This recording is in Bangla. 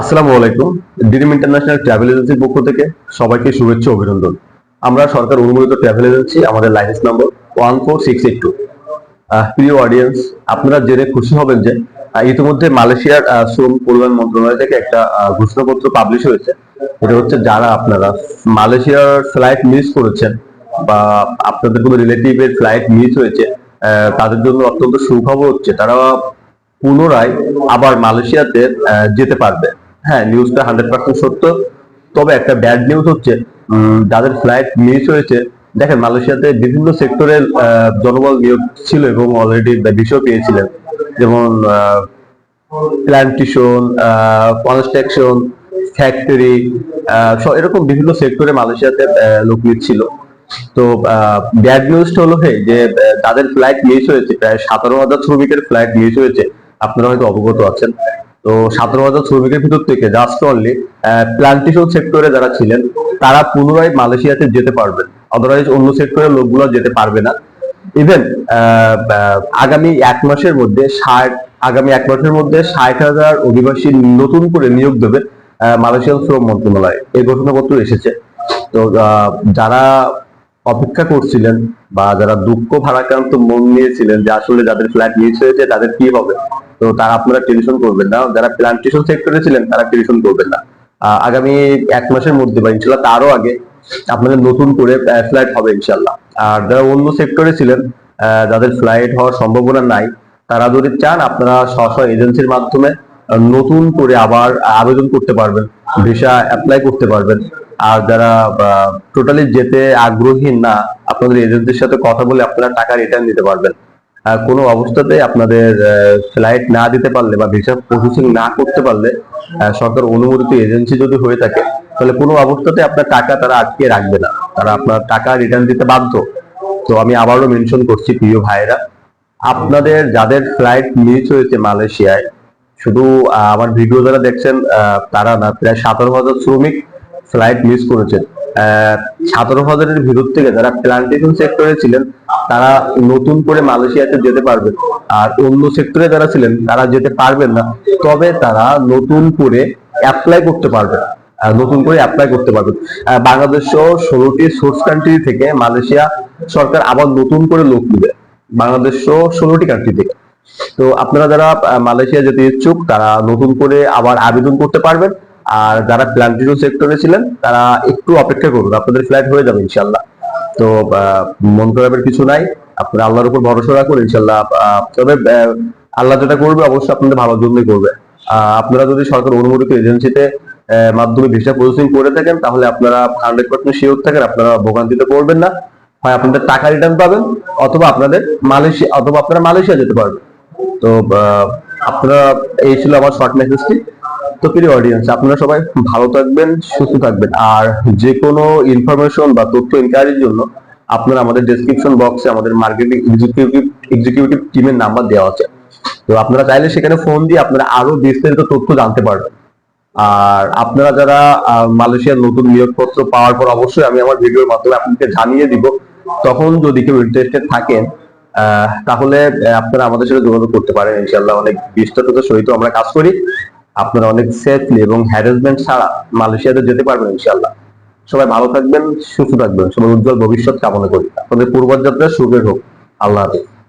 আসসালামু আলাইকুম। ডিরিম ইন্টারন্যাশনাল ট্রাভেল এজেন্সির পক্ষ থেকে সবাইকে শুভেচ্ছা অভিনন্দন। আমরা সরকার অনুমোদিত ট্রাভেল এজেন্সি আমাদের licence number one four six eight two প্রিয় অডিয়েন্স আপনারা জেনে খুশি হবেন যে ইতিমধ্যে মালয়েশিয়ার শ্রম পরিবহন মন্ত্রণালয় থেকে একটা ঘোষণাপত্র পাবলিশ হয়েছে। এটা হচ্ছে যারা আপনারা মালয়েশিয়ার ফ্লাইট মিস করেছেন বা আপনাদের কোনো রিলেটিভের ফ্লাইট মিস হয়েছে তাদের জন্য অত্যন্ত সুখবর হচ্ছে তারা পুনরায় আবার মালয়েশিয়াতে যেতে পারবে। হ্যাঁ নিউজটা হান্ড্রেড পার্সেন্ট সত্য। তবে একটা ব্যাড নিউজ হচ্ছে যাদের ফ্লাইট মিস হয়েছে, দেখেন মালয়েশিয়াতে বিভিন্ন সেক্টরের জনবল নিয়োগ ছিল এবং অলরেডি বিষয় পেয়েছিলেন। যেমন প্ল্যান্টেশন কনস্ট্রাকশন ফ্যাক্টরি এরকম বিভিন্ন সেক্টরে মালয়েশিয়াতে লোক নিচ্ছিল তো ব্যাড নিউজটা হলো যে তাদের ফ্লাইট মিস হয়েছে, প্রায় সতেরো হাজার শ্রমিকের ফ্লাইট মিস হয়েছে। আপনারা হয়তো অবগত আছেন। তো, সতেরো হাজার শ্রমিকের ভিতর থেকে জাস্ট অনলি প্ল্যান্টেশন সেক্টরে যারা ছিলেন, তারা পুনরায় মালয়েশিয়াতে যেতে পারবেন। আদারওয়াইজ অন্য সেক্টরের লোকগুলো যেতে পারবে না। ইভেন আগামী এক মাসের মধ্যে ষাট, আগামী এক মাসের মধ্যে ষাট হাজার অধিবাসী নতুন করে নিয়োগ দেবে মালয়েশিয়ান শ্রম মন্ত্রণালয়। এই ঘোষণাপত্র এসেছে। তো যারা অপেক্ষা করছিলেন বা যারা দুঃখ ভারাক্রান্ত মন নিয়েছিলেন যে আসলে যাদের ফ্ল্যাট মিস হয়েছে, তাদের কি হবে? তো তারা আপনারা টেনশন করবেন না। যারা প্ল্যান্টেশন সেক্টরে ছিলেন তারা টেনশন করবেন না। আগামী এক মাসের মধ্যে বা ইনশাল্লাহ তারও আগে আপনাদের নতুন করে ফ্লাইট হবে ইনশাল্লাহ। আর যারা অন্য সেক্টরে ছিলেন যাদের ফ্লাইট হওয়ার সম্ভাবনা নাই, তারা যদি চান, আপনারা স্ব স্ব এজেন্সির মাধ্যমে নতুন করে আবার আবেদন করতে পারবেন ভিসা অ্যাপ্লাই করতে পারবেন। আর যারা টোটালি যেতে আগ্রহী না, আপনাদের এজেন্সির সাথে কথা বলে আপনারা টাকা রিটার্ন দিতে পারবেন। কোনো অবস্থাতে আপনাদের ফ্লাইট না দিতে পারলে বা ভিসা প্রসেসিং না করতে পারলে সরকার অনুমোদিত এজেন্সি যদি হয়ে থাকে, তাহলে কোনো অবস্থাতে আপনার টাকা তারা আটকে রাখবে না। তারা আপনার টাকা রিটার্ন দিতে বাধ্য। তো আমি আবারও মেনশন করছি প্রিয় ভাইরা আপনাদের যাদের ফ্লাইট মিস হয়েছে মালয়েশিয়ায়, শুধু আমার ভিডিও যারা দেখছেন তারা না, প্রায় সতেরো হাজার শ্রমিক ফ্লাইট মিস করেছেন। সতেরো হাজারের ভিতর থেকে যারা প্লান্টেশন সেক্টরে ছিলেন তারা নতুন করে মালয়েশিয়াতে যেতে পারবেন আর অন্য সেক্টরে যারা ছিলেন তারা যেতে পারবেন না। তবে তারা নতুন করে অ্যাপ্লাই করতে পারবেন আহ, নতুন করে অ্যাপ্লাই করতে পারবেন বাংলাদেশ সহ ষোলোটি সোর্স কান্ট্রি থেকে মালয়েশিয়া সরকার আবার নতুন করে লোক নেবে। বাংলাদেশ সহ ষোলোটি কান্ট্রি থেকে। তো আপনারা যারা মালয়েশিয়া যেতে ইচ্ছুক তারা নতুন করে আবার আবেদন করতে পারবেন। আর যারা প্ল্যান্টেশন সেক্টরে ছিলেন, তারা একটু অপেক্ষা করুন, আপনাদের ফ্লাইট হয়ে যাবে ইনশাল্লাহ তো মন খারাপের কিছু নাই, আপনারা আল্লাহর উপর ভরসা রাখুন ইনশাল্লাহ তবে আল্লাহ যেটা করবে, অবশ্যই আপনাদের ভালোর জন্যই করবে। আপনারা যদি সরকার অনুমোদিত এজেন্সিতে মাধ্যমে ভিসা প্রসেসিং করে থাকেন, তাহলে আপনারা হান্ড্রেড পার্সেন্ট শিওর থাকেন, আপনারা ভোগান্তিতে পড়বেন না। হয় আপনাদের টাকা রিটার্ন পাবেন, অথবা আপনাদের মালয়েশিয়া, অথবা আপনারা মালয়েশিয়া যেতে পারবেন। তো আপনারা, এই ছিল আমার শর্ট মেসেজটি তো প্রিয় অডিয়েন্স আপনারা সবাই ভালো থাকবেন, সুস্থ থাকবেন। আর যে কোনো ইনফরমেশন বা তথ্য ইনকোয়ারির জন্য আপনারা আমাদের ডেসক্রিপশন বক্সে আমাদের মার্কেটিং এক্সিকিউটিভ এক্সিকিউটিভ টিমের নাম্বার দেওয়া আছে। তো আপনারা চাইলে সেখানে ফোন দিয়ে আপনারা আরও বিস্তারিত তথ্য জানতে পারবেন। আর আপনারা যারা মালয়েশিয়ার নতুন নিয়োগপত্র পাওয়ার পর অবশ্যই আমি আমার ভিডিওর মাধ্যমে আপনাকে জানিয়ে দিব। তখন যদি কেউ ইন্টারেস্টেড থাকেন তাহলে আপনারা আমাদের সাথে যোগাযোগ করতে পারেন। ইনশাল্লাহ অনেক বিস্তৃততার সহিত আমরা কাজ করি। আপনারা অনেক সেফলি এবং হ্যারাসমেন্ট ছাড়া মালয়েশিয়াতে যেতে পারবেন ইনশাল্লাহ সবাই ভালো থাকবেন, সুস্থ থাকবেন, সবাই উজ্জ্বল ভবিষ্যৎ কামনা করি। আপনাদের পূর্বযাত্রা সুখের হোক। আল্লাহ হাফেজ।